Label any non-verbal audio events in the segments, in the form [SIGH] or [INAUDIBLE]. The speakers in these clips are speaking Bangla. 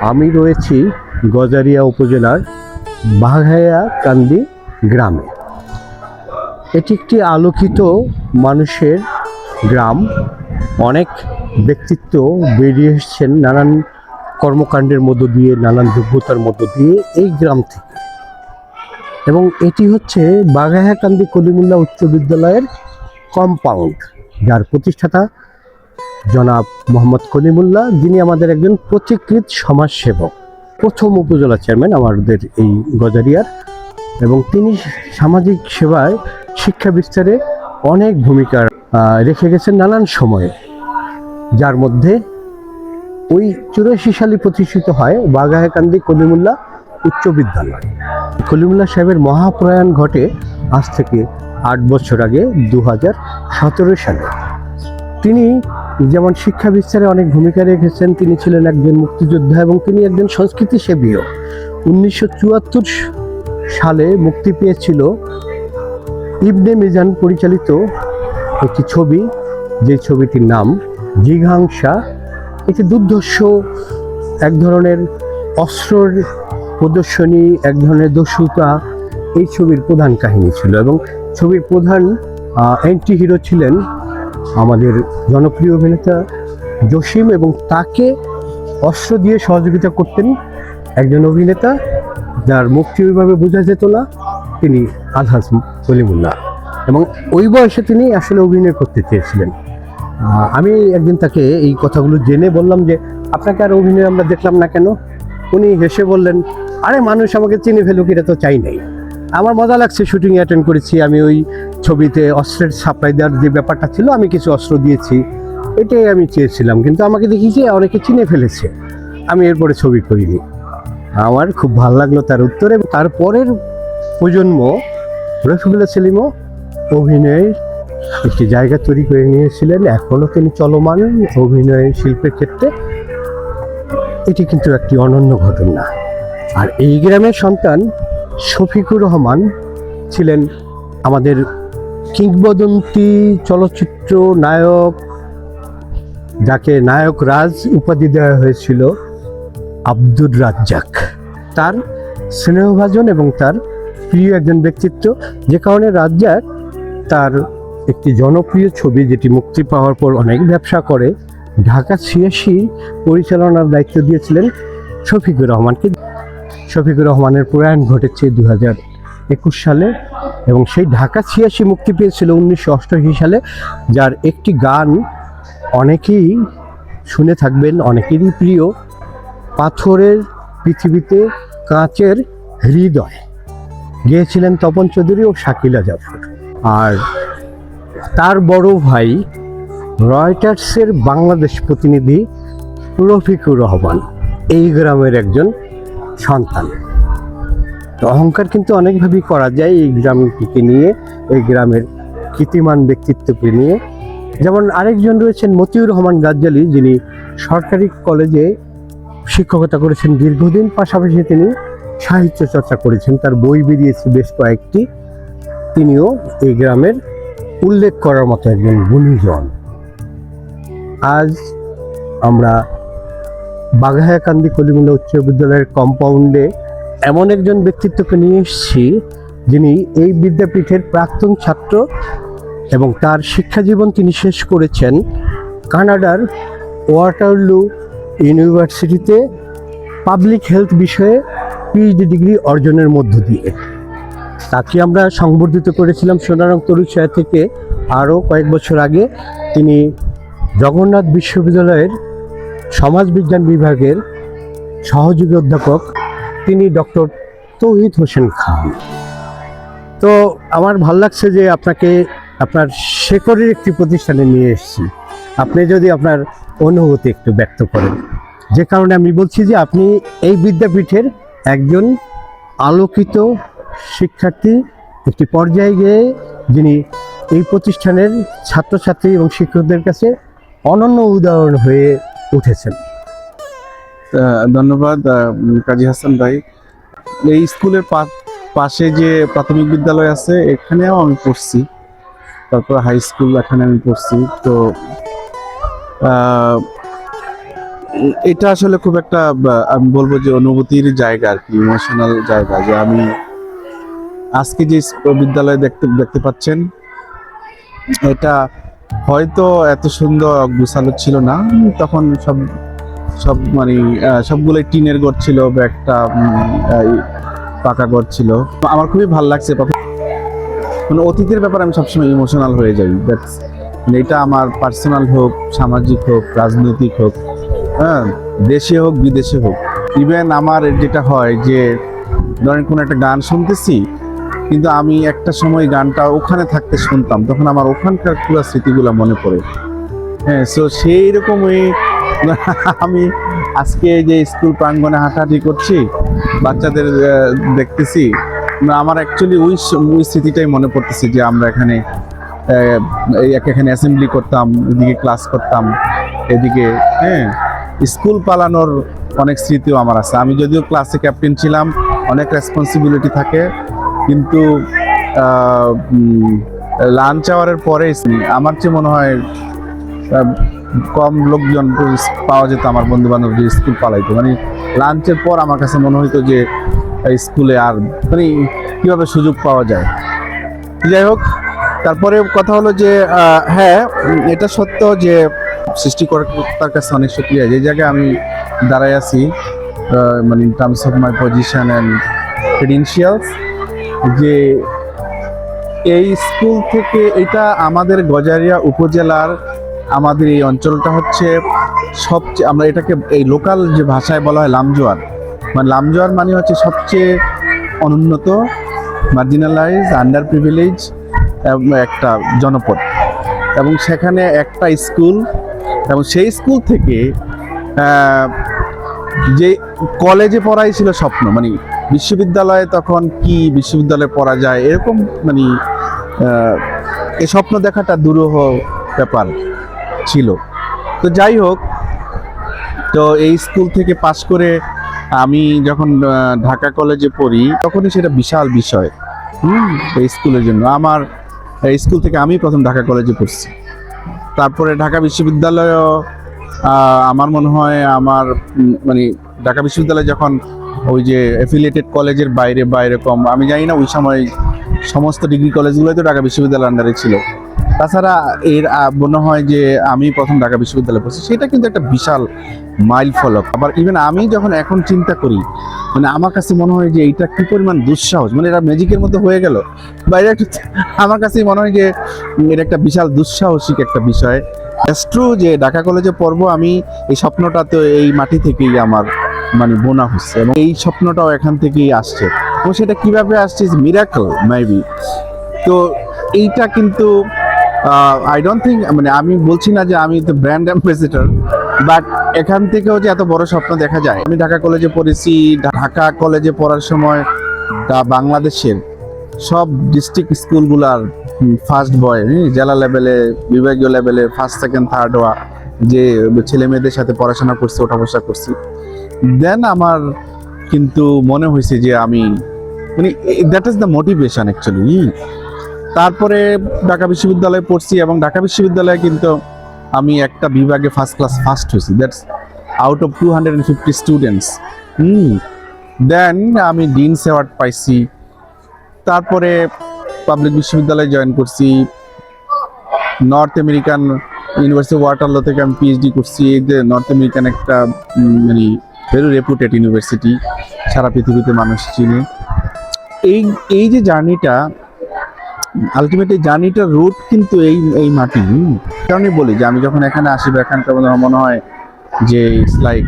আমি রয়েছি গজারিয়া উপজেলার বাঘাইয়া কান্দি গ্রামে। এটি একটি আলোকিত মানুষের গ্রাম। অনেক ব্যক্তিত্ব বেরিয়ে এসছেন নানান কর্মকাণ্ডের মধ্য দিয়ে, নানান যোগ্যতার মধ্য দিয়ে এই গ্রাম থেকে। এবং এটি হচ্ছে বাঘাইয়াকান্দি কলিমুল্লাহ উচ্চ বিদ্যালয়ের কম্পাউন্ড যার প্রতিষ্ঠাতা জনাব মোহাম্মদ কলিমুল্লাহ, যিনি আমাদের একজন প্রতিকৃত সমাজসেবক, প্রথম উপজেলা চেয়ারম্যান আমাদের এই গজারিয়ার। এবং তিনি সামাজিক সেবায় শিক্ষা বিস্তারে অনেক ভূমিকা রেখে গেছেন নানান সময়ে। যার মধ্যে ওই চুরাশি সালে প্রতিষ্ঠিত হয় বাঘাহেকান্দি কলিমুল্লাহ উচ্চ বিদ্যালয়। কলিমুল্লাহ সাহেবের মহাপ্রয়াণ ঘটে আজ থেকে আট বছর আগে দু সালে। তিনি যেমন শিক্ষা বিস্তারে অনেক ভূমিকা রেখেছেন, তিনি ছিলেন একজন মুক্তিযোদ্ধা এবং তিনি একজন সংস্কৃতি সেবীও উনিশশো চুয়াত্তর সালে মুক্তি পেয়েছিল ইবনে মিজান পরিচালিত একটি ছবি, যে ছবিটির নাম জিঘাংসা। এটি দুর্ধর্ষ, এক ধরনের অস্ত্রর প্রদর্শনী, এক ধরনের দস্যুতা, এই ছবির প্রধান কাহিনী ছিল এবং ছবির প্রধান অ্যান্টি হিরো ছিলেন আমাদের জনপ্রিয় অভিনেতা জসিম এবং তাকে অস্ত্র দিয়ে সহযোগিতা করতেন একজন অভিনেতা যার মুক্তি ওইভাবে বোঝা যেত না, তিনি আলহাজ কলিমুল্লাহ এবং ওই বয়সে তিনি আসলে অভিনয় করতে চেয়েছিলেন। আমি একদিন তাকে এই কথাগুলো জেনে বললাম যে, আপনাকে আর অভিনয় আমরা দেখলাম না কেন? উনি হেসে বললেন, আরে, মানুষ আমাকে চিনে ফেলুক, এটা তো চাই নাই। আমার মজা লাগছে শুটিং অ্যাটেন্ড করেছি। আমি ওই ছবিতে অস্ত্রের সাপ্লাই দেওয়ার যে ব্যাপারটা ছিল, আমি কিছু অস্ত্র দিয়েছি। এটাই আমি চেয়েছিলাম। কিন্তু আমাকে দেখি যে অনেকে চিনে ফেলেছে। আমি এরপরে ছবি করিনি। আমার খুব ভালো লাগল তার উত্তরে তারপরের প্রজন্ম, রফিকুল্লাহ সেলিমও অভিনয়ের একটি জায়গা তৈরি করে নিয়েছিলেন। এখনও তিনি চলমান অভিনয় শিল্পের ক্ষেত্রে। এটি কিন্তু একটি অনন্য ঘটনা। আর এই গ্রামের সন্তান শফিকুর রহমান ছিলেন আমাদের কিংবদন্তি, চলচ্চিত্র নায়ক, যাকে নায়ক রাজ উপাধি দেওয়া হয়েছিল, আব্দুর রাজ্জাক। তার স্নেহভাজন এবং তার প্রিয় একজন ব্যক্তিত্ব। যে কারণে রাজ্জাক তার একটি জনপ্রিয় ছবি যেটি মুক্তি পাওয়ার পর অনেক ব্যবসা করে, ঢাকা ছিয়াশি পরিচালনার দায়িত্ব দিয়েছিলেন শফিকুর রহমানকে। শফিকুর রহমানের প্রয়াণ ঘটেছে দু একুশ সালে এবং সেই ঢাকা ছিয়াশি মুক্তি পেয়েছিল উনিশশো অষ্টআশি সালে, যার একটি গান অনেকেই শুনে থাকবেন, অনেকেরই প্রিয়, পাথরের পৃথিবীতে কাঁচের হৃদয়। গিয়েছিলেন তপন চৌধুরী ও শাকিলা জাফর। আর তার বড় ভাই রয়টার্সের বাংলাদেশ প্রতিনিধি রফিকুর রহমান, এই গ্রামের একজন সন্তান। তো অহংকার কিন্তু অনেকভাবেই করা যায় এই গ্রামটিকে নিয়ে, এই গ্রামের কীর্তিমান ব্যক্তিত্বকে নিয়ে। যেমন আরেকজন রয়েছেন মতিউর রহমান গাজ্জালি, যিনি সরকারি কলেজে শিক্ষকতা করেছেন দীর্ঘদিন, পাশাপাশি তিনি সাহিত্য চর্চা করেছেন। তার বই বেরিয়েছে বেশ কয়েকটি। তিনিও এই গ্রামের উল্লেখ করার মতো একজন গুণীজন। আজ আমরা বাঘায়াকান্দি কলিমুল্লা উচ্চ বিদ্যালয়ের কম্পাউন্ডে এমন একজন ব্যক্তিত্বকে নিয়ে এসেছি যিনি এই বিদ্যাপীঠের প্রাক্তন ছাত্র এবং তার শিক্ষা জীবন তিনি শেষ করেছেন কানাডার ওয়াটারলু ইউনিভার্সিটিতে পাবলিক হেলথ বিষয়ে পিএইচডি ডিগ্রি অর্জনের মধ্য দিয়ে। তাকে আমরা সংবর্ধিত করেছিলাম সোনারং তরুছায়া থেকে। আরও কয়েক বছর আগে তিনি জগন্নাথ বিশ্ববিদ্যালয়ের সমাজবিজ্ঞান বিভাগের সহযোগী অধ্যাপক, তিনি ডক্টর তৌহিদ হোসেন খান। তো আমার ভালো লাগছে যে আপনাকে আপনার শেকরের একটি প্রতিষ্ঠানে নিয়ে এসেছি। আপনি যদি আপনার অনুভূতি একটু ব্যক্ত করেন। যে কারণে আমি বলছি যে আপনি এই বিদ্যাপীঠের একজন আলোকিত শিক্ষার্থী, একটি পর্যায়ে গিয়ে যিনি এই প্রতিষ্ঠানের ছাত্রছাত্রী এবং শিক্ষকদের কাছে অনন্য উদাহরণ হয়ে উঠেছেন। ধন্যবাদ কাজী হাসান ভাই। এই স্কুলের পাশে যে প্রাথমিক বিদ্যালয় আছে, এখানেও আমি পড়ছি। তারপর হাই স্কুল এখানে আমি পড়ছি। তো এটা আসলে খুব একটা আমি বলব যে অনুভূতির জায়গা আর কি ইমোশনাল জায়গা যে আমি আজকে যে বিদ্যালয় দেখতে দেখতে পাচ্ছেন, এটা হয়তো এত সুন্দর গুছালো ছিল না, তখন সব সব মানে সবগুলোই টিনের ঘর ছিল বা একটা পাকা ঘর ছিল। আমার খুবই ভালো লাগছে মানে অতীতের ব্যাপারে আমি সবসময় ইমোশনাল হয়ে যাই That's- মানে এটা আমার পার্সোনাল হোক, সামাজিক হোক, রাজনৈতিক হোক হ্যাঁ দেশে হোক, বিদেশে হোক। ইভেন আমার যেটা হয় যে, ধরেন কোনো একটা গান শুনতেছি কিন্তু আমি একটা সময় গানটা ওখানে থাকতে শুনতাম, তখন আমার ওখানকার পুরো স্মৃতিগুলো মনে পড়ে। হ্যাঁ সো সেই রকমই [LAUGHS] আমি আজকে যে স্কুল প্রাঙ্গণে হাঁটাহাঁটি করছি, বাচ্চাদের দেখতেছি আমার অ্যাকচুয়ালি ওই ওই স্মৃতিটাই মনে পড়তেছে যে আমরা এখানে এখানে অ্যাসেম্বলি করতাম, এদিকে ক্লাস করতাম, এদিকে হ্যাঁ স্কুল পালানোর অনেক স্মৃতিও আমার আছে। আমি যদিও ক্লাসে ক্যাপ্টেন ছিলাম, অনেক রেসপন্সিবিলিটি থাকে কিন্তু লাঞ্চ আওয়ারের পরে আমার চেয়ে মনে হয় কম লোকজন পাওয়া যেত আমার বন্ধু বান্ধব যে স্কুল পালাইতো। মানে লাঞ্চের পর আমার কাছে মনে হইতো যে স্কুলে আর মানে কীভাবে সুযোগ পাওয়া যায়। যাই হোক, তারপরে কথা হলো যে হ্যাঁ এটা সত্য যে, সৃষ্টিকর্তার কাছে অনেক শুক্রিয়া যে জায়গায় আমি দাঁড়াই আছি মানে in terms of my position and credentials যে এই স্কুল থেকে এটা আমাদের গজারিয়া উপজেলার আমাদের এই অঞ্চলটা হচ্ছে সবচেয়ে আমরা এটাকে এই লোকাল যে ভাষায় বলা হয় লামজোয়ার। মানে লামজোয়ার মানে হচ্ছে সবচেয়ে অনুন্নত মার্জিনালাইজ আন্ডার প্রিভিলেজ একটা জনপদ। এবং সেখানে একটা স্কুল এবং সেই স্কুল থেকে যে কলেজে পড়াই ছিল স্বপ্ন মানে বিশ্ববিদ্যালয়ে তখন কি বিশ্ববিদ্যালয়ে পড়া যায়? এরকম মানে এ স্বপ্ন দেখাটা দুরূহ ব্যাপার ছিল। তো যাই হোক, তো এই স্কুল থেকে পাশ করে আমি যখন ঢাকা কলেজে পড়ি, তখনই সেটা বিশাল বিষয়, হুম, এই স্কুলের জন্য। আমার স্কুল থেকে আমি প্রথম ঢাকা কলেজে পড়ছি। তারপরে ঢাকা বিশ্ববিদ্যালয়ও আমার মনে হয় আমার মানে ঢাকা বিশ্ববিদ্যালয় যখন ওই যে অ্যাফিলিয়েটেড কলেজের বাইরে বা এরকম, আমি জানি না ওই সময় সমস্ত ডিগ্রি কলেজগুলোই তো ঢাকা বিশ্ববিদ্যালয়ের আন্ডারে ছিল। তাছাড়া এর মনে হয় যে আমি প্রথম ঢাকা বিশ্ববিদ্যালয়ে পড়ছি, সেটা কিন্তু একটা বিশাল মাইল ফলক আবার ইভেন আমি যখন এখন চিন্তা করি মানে আমার কাছে মনে হয় যে এইটা কি পরিমাণ দুঃসাহস মানে এটা ম্যাজিকের মতো হয়ে গেল। বা এটা একটা, আমার কাছে মনে হয় যে এটা একটা বিশাল দুঃসাহসিক একটা বিষয়। ট্রু যে ঢাকা কলেজে পড়ব আমি, এই স্বপ্নটা তো এই মাটি থেকেই আমার। মানে বোনা হচ্ছে এবং এই স্বপ্নটাও এখান থেকেই আসছে। এবং সেটা কীভাবে আসছে মিরাকল মেবি তো এইটা কিন্তু আই ডোন্ট থিঙ্ক মানে আমি বলছি না যে আমি তো ব্র্যান্ড অ্যাম্বাসেডর বাট এখান থেকেও যে এত বড় স্বপ্ন দেখা যায়। আমি ঢাকা কলেজে পড়েছি, ঢাকা কলেজে পড়ার সময় বাংলাদেশের সব ডিস্ট্রিক্ট স্কুলগুলার ফার্স্ট বয় জেলা লেভেলে বিভাগীয় লেভেলে ফার্স্ট সেকেন্ড থার্ড হওয়া যে ছেলে মেয়েদের সাথে পড়াশোনা করছি ওঠা বসা করছি। দেন আমার কিন্তু মনে হয়েছে যে আমি মানে that is the motivation actually তারপরে ঢাকা বিশ্ববিদ্যালয়ে পড়ছি এবং ঢাকা বিশ্ববিদ্যালয়ে কিন্তু আমি একটা বিভাগে ফার্স্ট ক্লাস ফার্স্ট হয়েছি। That's out of two hundred and fifty students hmm then আমি ডিনস অ্যাওয়ার্ড পাইছি। তারপরে পাবলিক বিশ্ববিদ্যালয়ে জয়েন করছি। নর্থ আমেরিকান ইউনিভার্সিটি ওয়াটারলো থেকে আমি পিএইচডি করছি। এই যে নর্থ আমেরিকান একটা মানে ভেরি রেপুটেড ইউনিভার্সিটি সারা পৃথিবীতে মানুষ চিনে। এই এই যে জার্নিটা আলটিমেটলি জার্নিটার রুট কিন্তু এই এই মাটি। কারণে বলি যে আমি যখন এখানে আসি বা এখানকার মনে হয় যে ইটস লাইক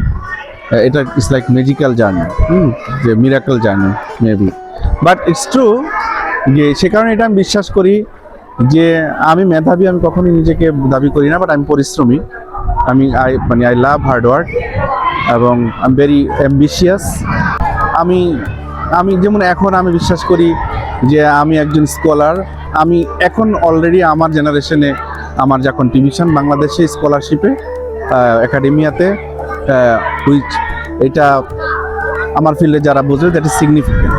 এটা ইটস লাইক ম্যাজিক্যাল জার্নি যে miracle journey maybe but it's true যে সে কারণে এটা আমি বিশ্বাস করি যে আমি মেধাবী, আমি কখনোই নিজেকে দাবি করি না বাট আমি পরিশ্রমী। আমি আই মানে আই লাভ হার্ড ওয়ার্ক এবং আই ভেরি অ্যাম্বিশিয়াস আমি আমি যেমন এখন আমি বিশ্বাস করি যে আমি একজন স্কলার আমি এখন অলরেডি আমার জেনারেশনে আমার যা কন্ট্রিবিউশন বাংলাদেশে স্কলারশিপে একাডেমিয়াতে হুইচ এটা আমার ফিল্ডে যারা বোঝে দ্যাট ইজ সিগনিফিকেন্ট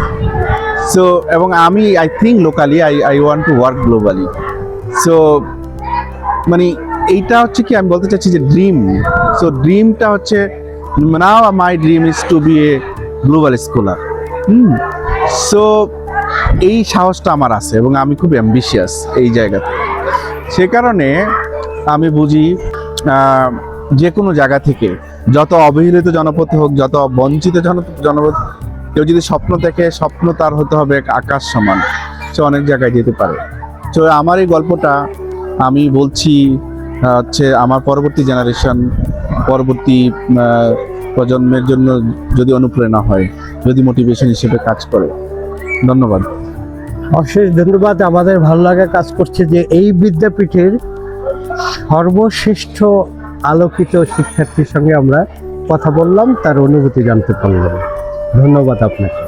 সো এবং আমি I think locally I I want to work globally so মানে এইটা হচ্ছে কি, আমি বলতে চাচ্ছি যে ড্রিম সো ড্রিমটা হচ্ছে now my dream is to be a global scholar hmm so এই সাহসটা আমার আছে এবং আমি খুব অ্যাম্বিশিয়াস এই জায়গাতে। সে কারণে আমি বুঝি যে কোনো জায়গা থেকে যত অবহেলিত জনপথ হোক যত বঞ্চিত জন- জনপথ কেউ যদি স্বপ্ন দেখে স্বপ্ন তার হতে হবে এক আকাশ সমান। সে অনেক জায়গায় যেতে পারে। তো আমার এই গল্পটা আমি বলছি হচ্ছে আমার পরবর্তী জেনারেশন পরবর্তী প্রজন্মের জন্য যদি অনুপ্রেরণা হয়, যদি মোটিভেশন হিসেবে কাজ করে। ধন্যবাদ। অশেষ ধন্যবাদ। আমাদের ভালো লাগা কাজ করছে যে এই বিদ্যাপীঠের সর্বশ্রেষ্ঠ আলোকিত শিক্ষার্থীর সঙ্গে আমরা কথা বললাম, তার অনুভূতি জানতে পারলাম। ধন্যবাদ আপনাকে।